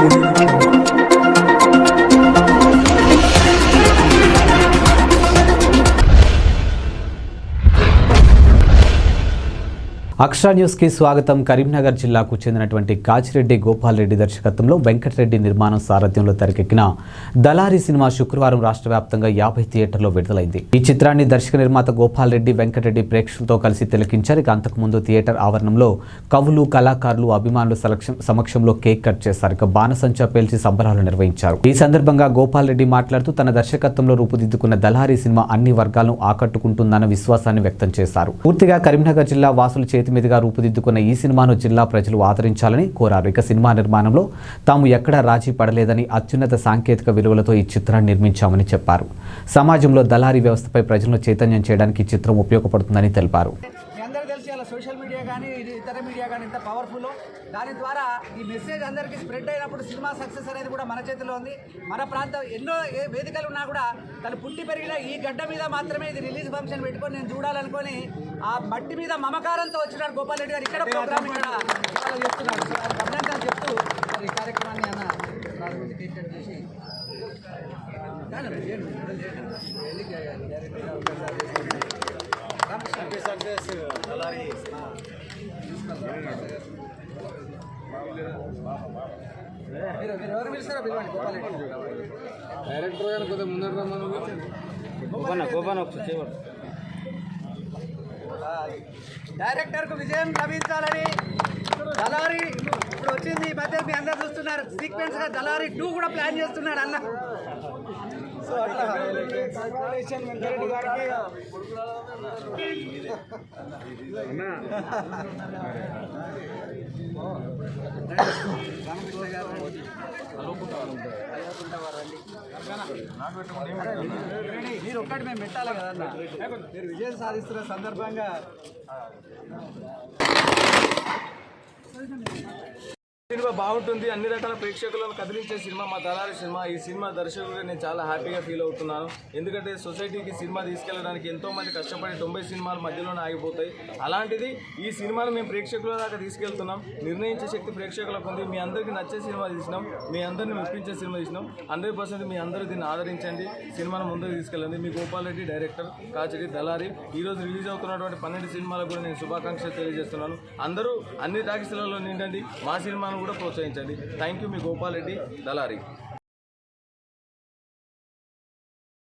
Thank you. అక్షరా న్యూస్కి స్వాగతం. కరీంనగర్ జిల్లాకు చెందినటువంటి కాచిరెడ్డి గోపాల్ రెడ్డి దర్శకత్వంలో వెంకటరెడ్డి నిర్మాణం సారథ్యంలో తెరకెక్కిన దళారి సినిమా శుక్రవారం రాష్ట్ర వ్యాప్తంగా యాభై థియేటర్లో విడుదలైంది. ఈ చిత్రాన్ని దర్శక నిర్మాత గోపాల్ రెడ్డి వెంకటరెడ్డి ప్రేక్షకులతో కలిసి తిలకించారు. ఇక అంతకుముందు థియేటర్ ఆవరణంలో కవులు కళాకారులు అభిమానులు సమక్షంలో కేక్ కట్ చేశారు. ఇక బాణసంచా పేల్చి సంబరాలు నిర్వహించారు. ఈ సందర్భంగా గోపాల్ రెడ్డి మాట్లాడుతూ తన దర్శకత్వంలో రూపుదిద్దుకున్న దళారి సినిమా అన్ని వర్గాలను ఆకట్టుకుంటుందన్న విశ్వాసాన్ని వ్యక్తం చేశారు. పూర్తిగా కరీంనగర్ జిల్లా వాసులు చేతి మీదుగా రూపుదిద్దుకున్న ఈ సినిమాను జిల్లా ప్రజలు ఆదరించాలని కోరారు. ఇక సినిమా నిర్మాణంలో తాము ఎక్కడా రాజీ పడలేదని అత్యున్నత సాంకేతిక విలువలతో ఈ చిత్రాన్ని నిర్మించామని చెప్పారు. సమాజంలో దళారీ వ్యవస్థపై ప్రజలను చైతన్యం చేయడానికి ఈ చిత్రం ఉపయోగపడుతుందని తెలిపారు. సోషల్ మీడియా కానీ ఇది ఇతర మీడియా కానీ ఇంత పవర్ఫుల్ దాని ద్వారా ఈ మెసేజ్ అందరికీ స్ప్రెడ్ అయినప్పుడు సినిమా సక్సెస్ అనేది కూడా మన చేతిలో ఉంది. మన ప్రాంతం ఎన్నో ఏ వేదికలు ఉన్నా కూడా తను పుట్టి పెరిగిన ఈ గడ్డ మీద మాత్రమే ఇది రిలీజ్ ఫంక్షన్ పెట్టుకొని నేను చూడాలనుకొని ఆ మట్టి మీద మమకారంతో వచ్చినాడు గోపాల్ రెడ్డి గారు. ఇక్కడ ప్రోగ్రామ్ ఇక్కడ చేస్తున్నాడు చెప్తూ మరి ఈ కార్యక్రమాన్ని అన్న చేసి చేయండి, చేయండి. డైరెక్ట్గా ఒకసారి మీరు మీరు ఎవరు పిలుస్తారో పిలవండి గోపాల్ రెడ్డి డైరెక్టర్ గారు కొద్దిగా ముందర రమ్మని ఒకసారి డైరెక్టర్కు విజయం లభించాలని దళారి ఇప్పుడు వచ్చింది ఈ మధ్య మీ అందరు చూస్తున్నారు. సీక్వెన్స్గా దళారి టూ కూడా ప్లాన్ చేస్తున్నాడు అన్న. సో అట్లా. వెంకరెడ్డి గారికి రామకృష్ణ గారు మీరు ఒక్కటి మేము పెట్టాలి కదన్న మీరు విజయం సాధిస్తున్న సందర్భంగా సినిమా బాగుంటుంది అన్ని రకాల ప్రేక్షకులను కదిలించే సినిమా మా దళారి సినిమా. ఈ సినిమా దర్శకుడిగా నేను చాలా హ్యాపీగా ఫీల్ అవుతున్నాను. ఎందుకంటే సొసైటీకి సినిమా తీసుకెళ్ళడానికి ఎంతో మంది కష్టపడి తొంభై సినిమాలు మధ్యలోనే ఆగిపోతాయి. అలాంటిది ఈ సినిమాను మేము ప్రేక్షకుల దాకా తీసుకెళ్తున్నాం. నిర్ణయించే శక్తి ప్రేక్షకులకు ఉంది. మీ అందరికీ నచ్చే సినిమా తీసినాం. మీ అందరిని మెప్పించే సినిమా తీసినాం. హండ్రెడ్ పర్సెంట్ మీ అందరూ దీన్ని ఆదరించండి. సినిమాను ముందుకు తీసుకెళ్ళండి. మీ గోపాల్ రెడ్డి డైరెక్టర్ కాచిడి దళారి. ఈ రోజు రిలీజ్ అవుతున్నటువంటి పన్నెండు సినిమాలకు కూడా నేను శుభాకాంక్షలు తెలియజేస్తున్నాను. అందరూ అన్ని టాకీస్లలో నిండండి. మా సినిమాను కూడా ప్రోత్సహించండి. థ్యాంక్ యూ మీ గోపాల్ రెడ్డి దళారి.